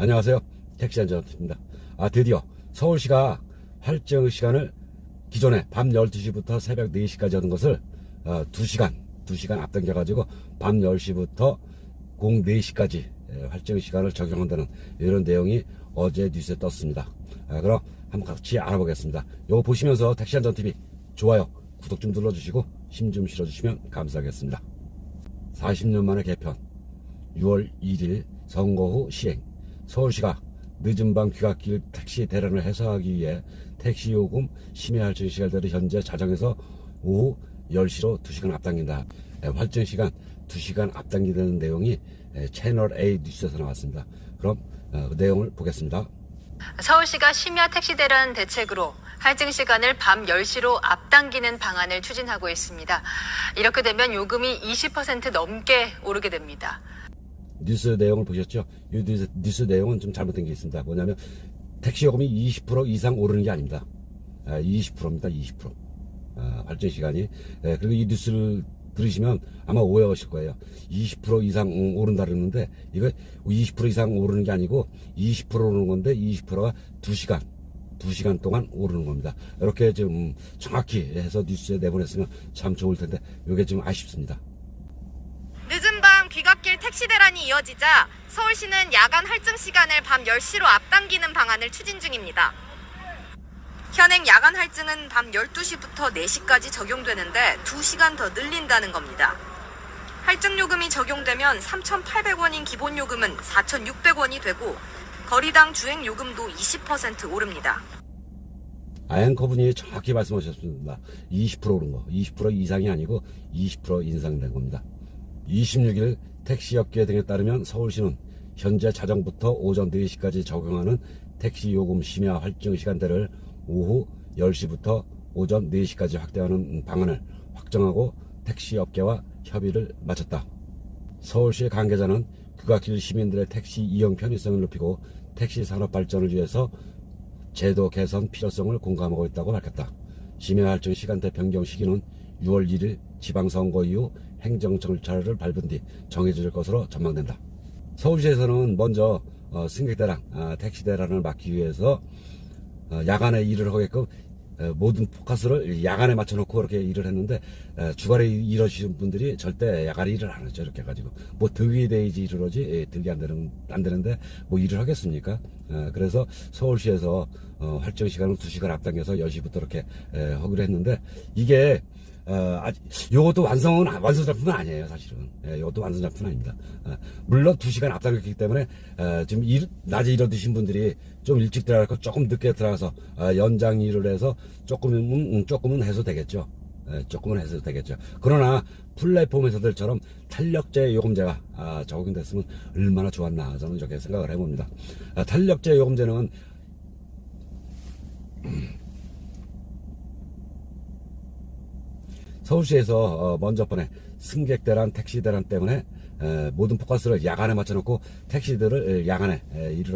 안녕하세요. 택시 안전입니다. 아, 드디어 서울시가 할증 시간을 기존에 밤 12시부터 새벽 4시까지 하는 것을 어, 2시간, 2시간 앞당겨가지고 밤 10시부터 04시까지 할증 시간을 적용한다는 이런 내용이 어제 뉴스에 떴습니다. 아, 그럼 한번 같이 알아보겠습니다. 요거 보시면서 택시 안전TV 좋아요, 구독 좀 눌러주시고 힘 좀 실어주시면 감사하겠습니다. 40년 만에 개편 6월 1일 선거 후 시행 서울시가 늦은 밤 귀갓길 택시 대란을 해소하기 위해 택시 요금 심야 할증 시간대를 현재 자정에서 오후 10시로 2시간 앞당긴다. 에, 할증 시간 2시간 앞당기는 내용이 에, 채널 A 뉴스에서 나왔습니다. 그럼 어, 그 내용을 보겠습니다. 서울시가 심야 택시 대란 대책으로 할증 시간을 밤 10시로 앞당기는 방안을 추진하고 있습니다. 이렇게 되면 요금이 20% 넘게 오르게 됩니다. 뉴스 내용을 보셨죠? 이 뉴스, 뉴스 내용은 좀 잘못된 게 있습니다. 뭐냐면 택시 요금이 20% 이상 오르는 게 아닙니다. 아, 20%입니다. 20%. 아, 발전 시간이. 예, 그리고 이 뉴스를 들으시면 아마 오해하실 거예요. 20% 이상 음, 오른다 그러는데 이거 20% 이상 오르는 게 아니고 20% 오르는 건데 20%가 2시간 2시간 동안 오르는 겁니다. 이렇게 좀 정확히 해서 뉴스에 내보냈으면 참 좋을 텐데 이게 좀 아쉽습니다. 귀갓길 택시 대란이 이어지자 서울시는 야간 할증 시간을 밤 10시로 앞당기는 방안을 추진 중입니다. 현행 야간 할증은 밤 12시부터 4시까지 적용되는데 2시간 더 늘린다는 겁니다. 할증 요금이 적용되면 3,800원인 기본 요금은 4,600원이 되고 거리당 주행 요금도 20% 오릅니다. 앵커분이 정확히 말씀하셨습니다. 20% 오른 거. 20% 이상이 아니고 20% 인상된 겁니다. 26일 택시업계 등에 따르면 서울시는 현재 자정부터 오전 4시까지 적용하는 택시 요금 심야 할증 시간대를 오후 10시부터 오전 4시까지 확대하는 방안을 확정하고 택시업계와 협의를 마쳤다. 서울시 관계자는 귀갓길 시민들의 택시 이용 편의성을 높이고 택시 산업 발전을 위해서 제도 개선 필요성을 공감하고 있다고 밝혔다. 심야 할증 시간대 변경 시기는 6월 1일 지방선거 이후 행정 절차를 밟은 뒤 정해질 것으로 전망된다. 서울시에서는 먼저 어, 승객 대란, 아, 택시 대란을 막기 위해서 어, 야간에 일을 하게끔 어, 모든 포커스를 야간에 맞춰놓고 그렇게 일을 했는데 어, 주말에 일하시는 분들이 절대 야간에 일을 안 하죠 이렇게 해가지고 뭐 득이 돼야지 하지 예, 득이 안 되는 안 되는데 뭐 일을 하겠습니까? 어, 그래서 서울시에서 어, 활정 시간을 2시간 앞당겨서 10시부터 이렇게 에, 하기로 했는데 이게 어, 아직, 요것도 완성은, 아- 완성 작품은 아니에요, 사실은. 예, 요것도 완성 작품은 아닙니다. 어, 물론 2시간 앞당겼기 때문에, 어, 지금 일, 낮에 일어드신 분들이 좀 일찍 들어가고 조금 늦게 들어가서, 어, 연장 일을 해서 조금은, 음, 조금은 해소 되겠죠. 예, 조금은 해소 되겠죠. 그러나 플랫폼 회사들처럼 탄력제 요금제가 아, 적용됐으면 얼마나 좋았나 저는 이렇게 생각을 해봅니다. 아, 탄력제 요금제는 서울시에서 어, 먼저 번에 승객 대란, 택시 대란 때문에 에, 모든 포커스를 야간에 맞춰놓고 택시들을 에, 야간에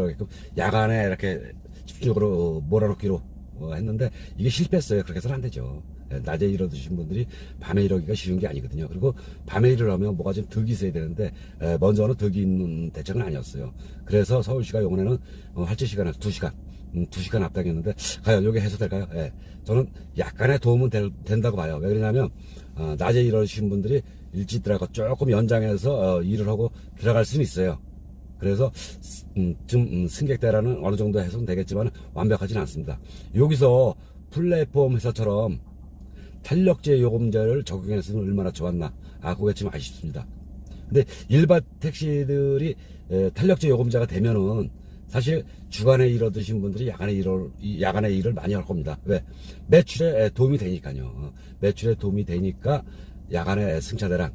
하게끔 야간에 이렇게 집중적으로 어, 몰아넣기로 어, 했는데 이게 실패했어요. 그렇게 해서는 안 되죠. 에, 낮에 일어드신 분들이 밤에 일하기가 쉬운 게 아니거든요. 그리고 밤에 일을 하면 뭐가 좀 득이 있어야 되는데 에, 먼저는 득이 있는 대책은 아니었어요. 그래서 서울시가 이번에는 어, 할증 시간을 2시간 음, 2시간 앞당겼는데 과연 이게 해소될까요? 예. 저는 약간의 도움은 될- 된다고 봐요. 왜 그러냐면 어, 낮에 일하시는 분들이 일찍 들어가고 조금 연장해서 어, 일을 하고 들어갈 수는 있어요. 그래서 음, 좀 음, 승객 대란은 어느 정도 해소는 되겠지만 완벽하지는 않습니다. 여기서 플랫폼 회사처럼 탄력제 요금제를 적용했으면 얼마나 좋았나. 아, 그게 좀 아쉽습니다. 근데 일반 택시들이 에, 탄력제 요금제가 되면은 사실 주간에 일 얻으신 분들이 야간에 일을, 이 야간에 일을 많이 할 겁니다. 왜? 매출에 에, 도움이 되니까요. 어, 매출에 도움이 되니까 야간에 승차 대란,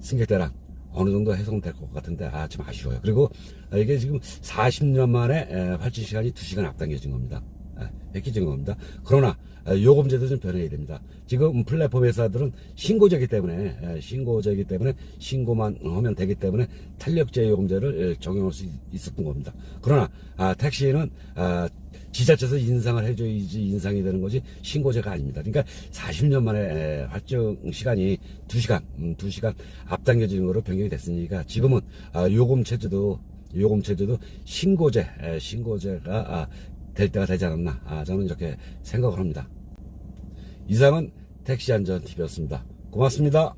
승객 대란 어느 정도 해소될 것 같은데 아, 좀 아쉬워요. 그리고 아, 이게 지금 40년 만에 에, 활동 시간이 2시간 앞당겨진 겁니다. 에, 획기적인 겁니다. 그러나 에, 요금제도 좀 변해야 됩니다. 지금 플랫폼 회사들은 신고제이기 때문에 에, 신고제이기 때문에 신고만 하면 되기 때문에 탄력제 요금제를 에, 적용할 수 있- 있었던 겁니다. 그러나 아, 택시는 아, 지자체에서 인상을 해줘야지 인상이 되는 거지 신고제가 아닙니다. 그러니까 40년 만에 에, 활정 시간이 2시간, 음, 2시간 앞당겨지는 거로 변경이 됐으니까 지금은 아, 요금 체제도 요금제도도 신고제, 에, 신고제가 아, 될 때가 되지 않았나. 아, 저는 이렇게 생각을 합니다. 이상은 택시안전TV였습니다. 고맙습니다.